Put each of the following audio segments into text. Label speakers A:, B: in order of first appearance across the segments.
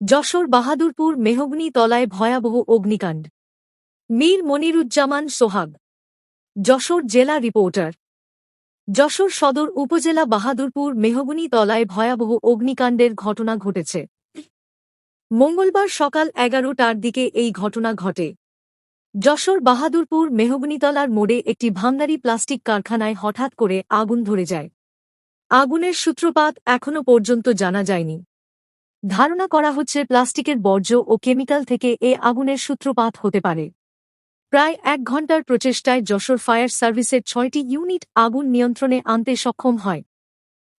A: Jessore Bahadurpur mahogany তলায় ভয়াবহ অগ্নিকাণ্ড। মীর মনিরুজ্জামান সোহাগ। যশোর জেলা রিপোর্টার। যশোর সদর উপজেলা বাহাদুরপুর মেহগনি তলায় ভয়াবহ অগ্নিকাণ্ডের ঘটনা ঘটেছে। মঙ্গলবার সকাল এগারোটার দিকে এই ঘটনা ঘটে। যশোর বাহাদুরপুর মেহগনিতলার মোড়ে একটি ভান্ডারি প্লাস্টিক কারখানায় হঠাৎ করে আগুন ধরে যায়। আগুনের সূত্রপাত এখনও পর্যন্ত জানা যায়নি। ধারণা করা হচ্ছে প্লাস্টিকের বর্জ্য ও কেমিক্যাল থেকে এ আগুনের সূত্রপাত হতে পারে। প্রায় এক ঘণ্টার প্রচেষ্টায় যশোর ফায়ার সার্ভিসের ছয়টি ইউনিট আগুন নিয়ন্ত্রণে আনতে সক্ষম হয়।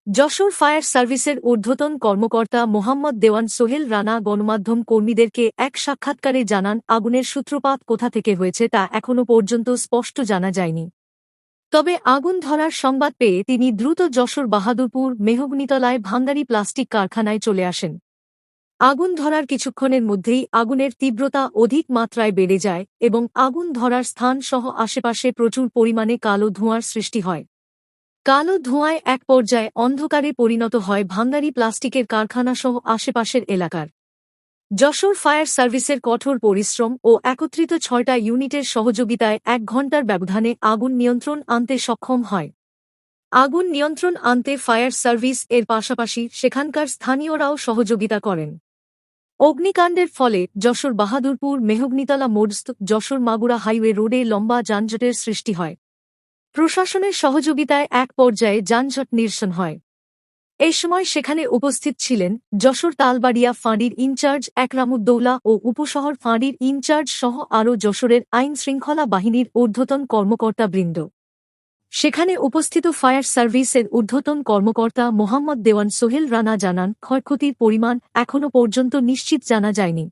A: যশোর ফায়ার সার্ভিসের ঊর্ধ্বতন কর্মকর্তা মোহাম্মদ দেওয়ান সোহেল রানা গণমাধ্যম কর্মীদেরকে এক সাক্ষাৎকারে জানান, আগুনের সূত্রপাত কোথা থেকে হয়েছে তা এখনও পর্যন্ত স্পষ্ট জানা যায়নি। তবে আগুন ধরার সংবাদ পেয়ে তিনি দ্রুত যশোর বাহাদুরপুর মেহগনিতলায় ভাঙ্গারি প্লাস্টিক কারখানায় চলে আসেন। আগুন ধরার কিছুক্ষণের মধ্যেই আগুনের তীব্রতা অধিক মাত্রায় বেড়ে যায় এবং আগুন ধরার স্থান সহ আশেপাশে প্রচুর পরিমাণে কালো ধোঁয়ার সৃষ্টি হয়। কালো ধোঁয়ায় এক পর্যায়ে অন্ধকারে পরিণত হয় ভাঙ্গারি প্লাস্টিকের কারখানা সহ আশেপাশের এলাকার। যশোর ফায়ার সার্ভিসের কঠোর পরিশ্রম ও একত্রিত ছয়টা ইউনিটের সহযোগিতায় এক ঘণ্টার ব্যবধানে আগুন নিয়ন্ত্রণ আনতে সক্ষম হয়। আগুন নিয়ন্ত্রণ আনতে ফায়ার সার্ভিস এর পাশাপাশি সেখানকার স্থানীয়রাও সহযোগিতা করেন। অগ্নিকাণ্ডের ফলে যশোর বাহাদুরপুর মেহগনিতলা মোড়স্থ যশোর মাগুরা হাইওয়ে রোডে লম্বা যানজটের সৃষ্টি হয়। প্রশাসনের সহযোগিতায় এক পর্যায়ে যানজট নিরসন হয়। এই সময় সেখানে উপস্থিত ছিলেন যশোর তালবাড়িয়া ফাঁড়ির ইনচার্জ একরামুদ্দৌলা ও উপশহর ফাঁড়ির ইনচার্জ সহ আরও যশোরের আইন শৃঙ্খলা বাহিনীর ঊর্ধ্বতন কর্মকর্তাবৃন্দ। সেখানে উপস্থিত ফায়ার সার্ভিসের ঊর্ধ্বতন কর্মকর্তা মোহাম্মদ দেওয়ান সোহেল রানা জানান, ক্ষয়ক্ষতির পরিমাণ এখনও পর্যন্ত নিশ্চিত জানা যায়নি।